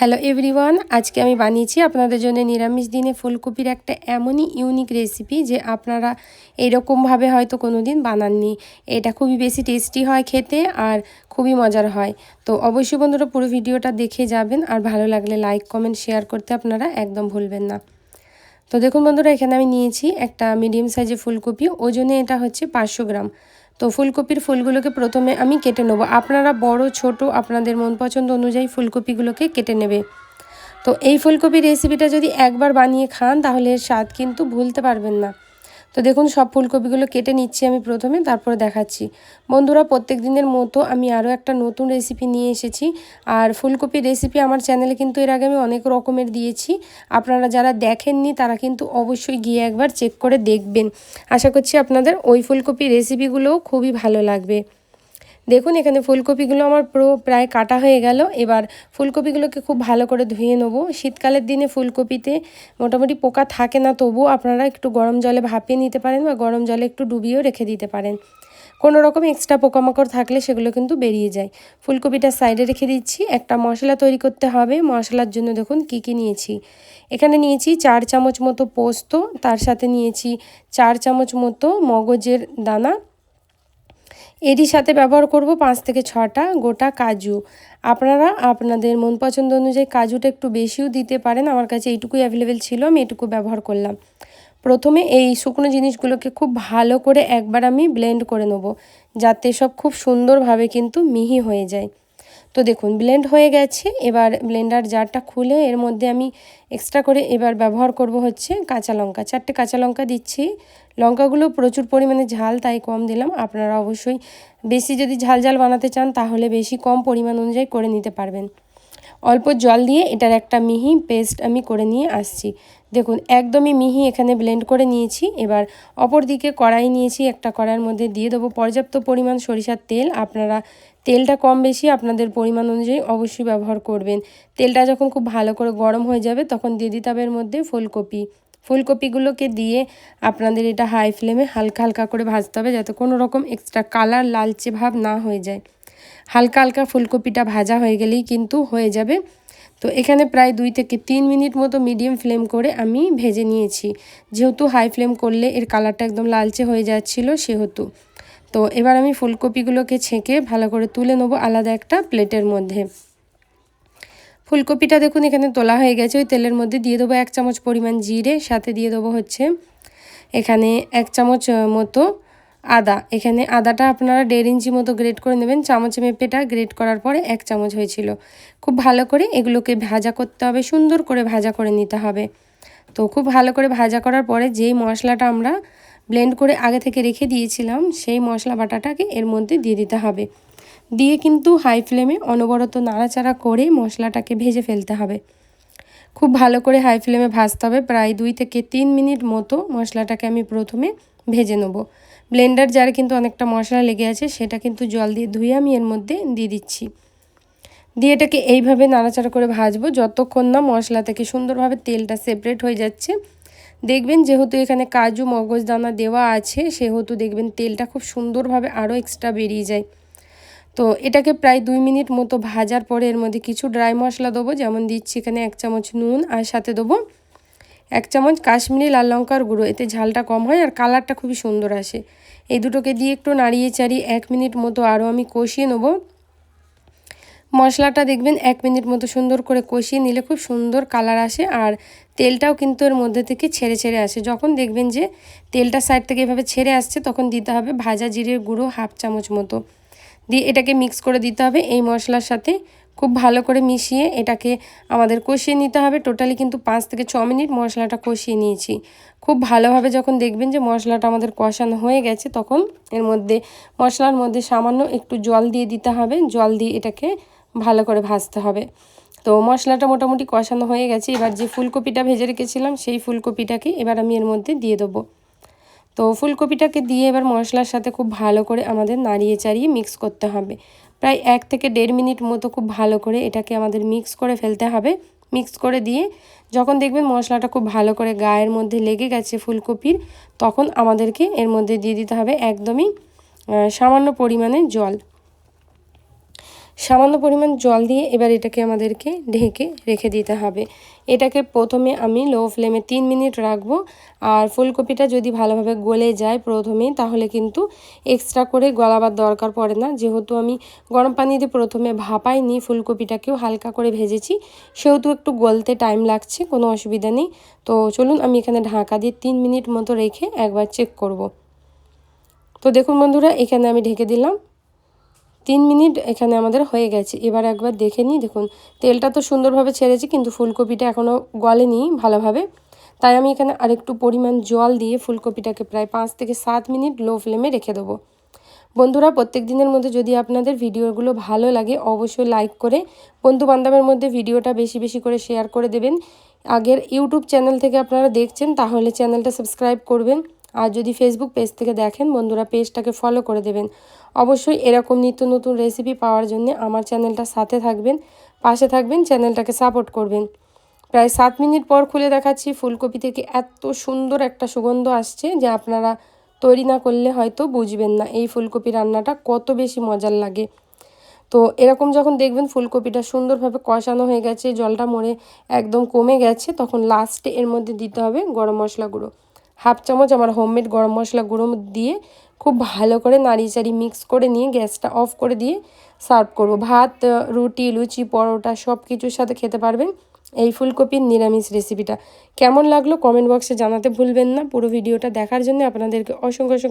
Hello everyone আজকে আমি বানিয়েছি আপনাদের জন্য নিরামিষ দিনে ফুলকপির একটা এমনই ইউনিক রেসিপি যে আপনারা এরকমভাবে হয়তো কোনো দিন বানাননি। এটা খুবই বেশি টেস্টি হয় খেতে আর খুবই মজার হয়। তো অবশ্যই বন্ধুরা পুরো ভিডিওটা দেখে যাবেন আর ভালো লাগলে লাইক কমেন্ট শেয়ার করতে আপনারা একদম ভুলবেন না। তো দেখুন বন্ধুরা, এখানে আমি নিয়েছি একটা মিডিয়াম সাইজের ফুলকপি। ওজনে এটা হচ্ছে পাঁচশো গ্রাম। তো ফুলকপির ফুলগুলোকে প্রথমে আমি কেটে নেব। আপনারা বড়, ছোট, আপনাদের মন পছন্দ অনুযায়ী ফুলকপিগুলোকে কেটে নেবে। তো এই ফুলকপির রেসিপিটা যদি একবার বানিয়ে খান, তাহলে এর স্বাদ কিন্তু ভুলতে পারবেন না। তো দেখুন, সব ফুলকপিগুলো কেটে নিচ্ছি আমি প্রথমে, তারপরে দেখাচ্ছি। বন্ধুরা প্রত্যেক দিনের মতো আমি আরও একটা নতুন রেসিপি নিয়ে এসেছি। আর ফুলকপির রেসিপি আমার চ্যানেলে কিন্তু এর আগে আমি অনেক রকমের দিয়েছি। আপনারা যারা দেখেননি, তারা কিন্তু অবশ্যই গিয়ে একবার চেক করে দেখবেন। আশা করছি আপনাদের ওই ফুলকপির রেসিপিগুলোও খুবই ভালো লাগবে। দেখুন, এখানে ফুলকপিগুলো আমার পুরো প্রায় কাটা হয়ে গেল। এবার ফুলকপিগুলোকে খুব ভালো করে ধুয়ে নেব। শীতকালের দিনে ফুলকপিতে মোটামুটি পোকা থাকে না, তবুও আপনারা একটু গরম জলে ভাপিয়ে নিতে পারেন বা গরম জলে একটু ডুবিয়েও রেখে দিতে পারেন। কোনো রকম এক্সট্রা পোকামাকড় থাকলে সেগুলো কিন্তু বেরিয়ে যায়। ফুলকপিটা সাইডে রেখে দিচ্ছি। একটা মশলা তৈরি করতে হবে। মশলার জন্য দেখুন কি কি নিয়েছি। এখানে নিয়েছি চার চামচ মতো পোস্ত, তার সাথে নিয়েছি চার চামচ মতো মগজের দানা এরই সাথে ব্যবহার করব পাঁচ থেকে ছটা গোটা কাজু। আপনারা আপনাদের মন পছন্দ অনুযায়ী কাজুটা একটু বেশিও দিতে পারেন। আমার কাছে এইটুকুই অ্যাভেলেবেল ছিল, আমি এটুকু ব্যবহার করলাম। প্রথমে এই শুকনো জিনিসগুলোকে খুব ভালো করে একবার আমি ব্লেন্ড করে নেব, যাতে সব খুব সুন্দরভাবে কিন্তু মিহি হয়ে যায়। তো দেখুন ব্লেন্ড হয়ে গেছে, এবার ব্লেন্ডার জারটা খুলে এর মধ্যে আমি এক্সট্রা করে এবার ব্যবহার করব হচ্ছে কাঁচা লঙ্কা। চারটে কাঁচা লঙ্কা দিচ্ছি লঙ্কাগুলো প্রচুর পরিমাণে ঝাল তাই কম দিলাম। আপনারা অবশ্যই বেশি যদি ঝাল ঝাল বানাতে চান, তাহলে বেশি কম পরিমাণ অনুযায়ী করে নিতে পারবেন। অল্প জল দিয়ে এটার একটা মিহি পেস্ট আমি করে নিয়ে আসছি। দেখুন, একদমই মিহি এখানে ব্লেন্ড করে নিয়েছি। এবার অপর দিকে কড়াই নিয়েছি, একটা কড়াইয়ের মধ্যে দিয়ে দেবো পর্যাপ্ত পরিমাণ সরিষার তেল। আপনারা তেলটা কম বেশি আপনাদের পরিমাণ অনুযায়ী অবশ্যই ব্যবহার করবেন। তেলটা যখন খুব ভালো করে গরম হয়ে যাবে, তখন দিয়ে দিতে হবে এর মধ্যে ফুলকপি। ফুলকপিগুলোকে দিয়ে আপনাদের এটা হাই ফ্লেমে হালকা হালকা করে ভাজতে হবে যাতে কোনো রকম এক্সট্রা কালার লালচে ভাব না হয়ে যায়। হালকা হালকা ফুলকপিটা ভাজা হয়ে গেলেই কিন্তু হয়ে যাবে। তো এখানে প্রায় দুই থেকে তিন মিনিট মতো মিডিয়াম ফ্লেম করে আমি ভেজে নিয়েছি। যেহেতু হাই ফ্লেম করলে এর কালারটা একদম লালচে হয়ে যাচ্ছিল সেহেতু। তো এবার আমি ফুলকপিগুলোকে ছেঁকে ভালো করে তুলে নেব আলাদা একটা প্লেটের মধ্যে। ফুলকপিটা দেখুন, এখানে তোলা হয়ে গেছে। ওই তেলের মধ্যে দিয়ে দেবো এক চামচ পরিমাণ জিরে, সাথে দিয়ে দেবো হচ্ছে এখানে এক চামচ মতো আদা। এখানে আদাটা আপনারা দেড় ইঞ্চি মতো গ্রেট করে নেবেন। চামচে মেপেটা গ্রেট করার পরে এক চামচ হয়েছিল। খুব ভালো করে এগুলোকে ভাজা করতে হবে, সুন্দর করে ভাজা করে নিতে হবে। তো খুব ভালো করে ভাজা করার পরে যেই মশলাটা আমরা ব্লেন্ড করে আগে থেকে রেখে দিয়েছিলাম, সেই মশলা বাটাটাকে এর মধ্যে দিয়ে দিতে হবে। দিয়ে কিন্তু হাই ফ্লেমে অনবরত নাড়াচাড়া করে মশলাটাকে ভেজে ফেলতে হবে। খুব ভালো করে হাই ফ্লেমে ভাজতে হবে। প্রায় দুই থেকে তিন মিনিট মতো মশলাটাকে আমি প্রথমে ভেজে নেব। ব্লেন্ডার যারে কিন্তু অনেকটা মশলা লেগে আছে, সেটা কিন্তু জল দিয়ে ধুয়ে আমি এর মধ্যে দিয়ে দিচ্ছি। দিয়ে এটাকে এইভাবে নাড়াচাড়া করে ভাজবো। যতক্ষণ না মশলা থেকে সুন্দরভাবে তেলটা সেপারেট হয়ে যাচ্ছে, দেখবেন যেহেতু এখানে কাজু মগজদানা দেওয়া আছে, সেহেতু দেখবেন তেলটা খুব সুন্দরভাবে আরও এক্সট্রা বেরিয়ে যায়। তো এটাকে প্রায় দুই মিনিট মতো ভাজার পরে এর মধ্যে কিছু ড্রাই মশলা দেবো, যেমন দিচ্ছি এখানে এক চামচ নুন আর সাথে দেবো এক চামচ কাশ্মীরি লাল লঙ্কার গুঁড়ো, এতে ঝালটা কম হয় আর কালারটা খুবই সুন্দর আসে। এই দুটোকে দিয়ে একটু নাড়িয়ে চাড়িয়ে এক মিনিট মতো আরও আমি কষিয়ে নেব। মশলাটা দেখবেন এক মিনিট মতো সুন্দর করে কষিয়ে নিলে খুব সুন্দর কালার আসে আর তেলটাও কিন্তু এর মধ্যে থেকে ছেড়ে ছেড়ে আসে। যখন দেখবেন যে তেলটা সাইড থেকে এভাবে ছেড়ে আসছে, তখন দিতে হবে ভাজা জিরের গুঁড়ো হাফ চামচ মতো। দিয়ে এটাকে মিক্স করে দিতে হবে। এই মশলার সাথে খুব ভালো করে মিশিয়ে এটাকে আমাদের কষিয়ে নিতে হবে। টোটালি কিন্তু পাঁচ থেকে ছ মিনিট মশলাটা কষিয়ে নিয়েছি। খুব ভালোভাবে যখন দেখবেন যে মশলাটা আমাদের কষানো হয়ে গেছে, তখন এর মধ্যে, মশলার মধ্যে সামান্য একটু জল দিয়ে দিতে হবে। জল দিয়ে এটাকে ভালো করে ভাজতে হবে। তো মশলাটা মোটামুটি কষানো হয়ে গেছে। এবার যে ফুলকপিটা ভেজে রেখেছিলাম, সেই ফুলকপিটাকে এবার আমি এর মধ্যে দিয়ে দেবো। তো ফুলকপিটাকে দিয়ে এবার মশলার সাথে খুব ভালো করে আমাদের নাড়িয়ে চাড়িয়ে মিক্স করতে হবে। প্রায় এক থেকে দেড় মিনিট মতো খুব ভালো করে এটাকে আমাদের মিক্স করে ফেলতে হবে। মিক্স করে দিয়ে যখন দেখবেন মশলাটা খুব ভালো করে গায়ের মধ্যে লেগে গেছে ফুলকপির, তখন আমাদেরকে এর মধ্যে দিয়ে দিতে হবে একদমই সামান্য পরিমাণে জল। সামান্য পরিমাণ জল দিয়ে এবার এটাকে আমাদেরকে ঢেকে রেখে দিতে হবে। এটাকে প্রথমে আমি লো ফ্লেমে তিন মিনিট রাখব। আর ফুলকপিটা যদি ভালোভাবে গলে যায় প্রথমে, তাহলে কিন্তু এক্সট্রা করে গলাবার দরকার পড়ে না। যেহেতু আমি গরম পানি দিয়ে প্রথমে ভাপাইনি, ফুলকপিটাকেও হালকা করে ভেজেছি। সেহেতু একটু গলতে টাইম লাগছে, কোনো অসুবিধা নেই। তো চলুন, আমি এখানে ঢাকা দিয়ে তিন মিনিট মতো রেখে একবার চেক করব। তো দেখুন বন্ধুরা, এখানে আমি ঢেকে দিলাম। তিন মিনিট এখানে আমাদের হয়ে গেছে। এবার একবার দেখে নিই, দেখুন। তেলটা তো সুন্দরভাবে ছেড়েছি, কিন্তু ফুলকপিটা এখনও গলেনি ভালোভাবে। তাই আমি এখানে আরেকটু পরিমাণ জল দিয়ে ফুলকপিটাকে প্রায় পাঁচ থেকে সাত মিনিট লো ফ্লেমে রেখে দেবো। বন্ধুরা, প্রত্যেক দিনের মধ্যে যদি আপনাদের ভিডিওগুলো ভালো লাগে, অবশ্যই লাইক করে বন্ধু বান্ধবের মধ্যে ভিডিওটা বেশি বেশি করে শেয়ার করে দেবেন। আগের ইউটিউব চ্যানেল থেকে আপনারা দেখছেন, তাহলে চ্যানেলটা সাবস্ক্রাইব করবেন। আর যদি ফেসবুক পেজ থেকে দেখেন, বন্ধুরা পেজটাকে ফলো করে দেবেন। অবশ্যই এরকম নিত্য নতুন রেসিপি পাওয়ার জন্য আমার চ্যানেলটা সাথে থাকবেন, পাশে থাকবেন চ্যানেলটাকে সাপোর্ট করবেন। প্রায় সাত মিনিট পর খুলে দেখাচ্ছি ফুলকপি থেকে এত সুন্দর একটা সুগন্ধ আসছে যে আপনারা তৈরি না করলে হয়তো বুঝবেন না এই ফুলকপি রান্নাটা কত বেশি মজার লাগে। তো এরকম যখন দেখবেন ফুলকপিটা সুন্দরভাবে কষানো হয়ে গেছে, জলটা মরে একদম কমে গেছে, তখন লাস্টে এর মধ্যে দিতে হবে গরম মশলা গুঁড়ো। হাফ চামচ আমার হোমমেড গরম মশলা গুঁড়ো দিয়ে খুব ভালো করে নাড়িয়ে চাড়ি মিক্স করে নিয়ে গ্যাসটা অফ করে দিয়ে সার্ভ করব। ভাত, রুটি, লুচি, পরোটা সব কিছুর সাথে খেতে পারবেন এই ফুলকপির নিরামিষ রেসিপিটা কেমন লাগল কমেন্ট বক্সে জানাতে ভুলবেন না। পুরো ভিডিওটা দেখার জন্য আপনাদেরকে অসংখ্য অসংখ্য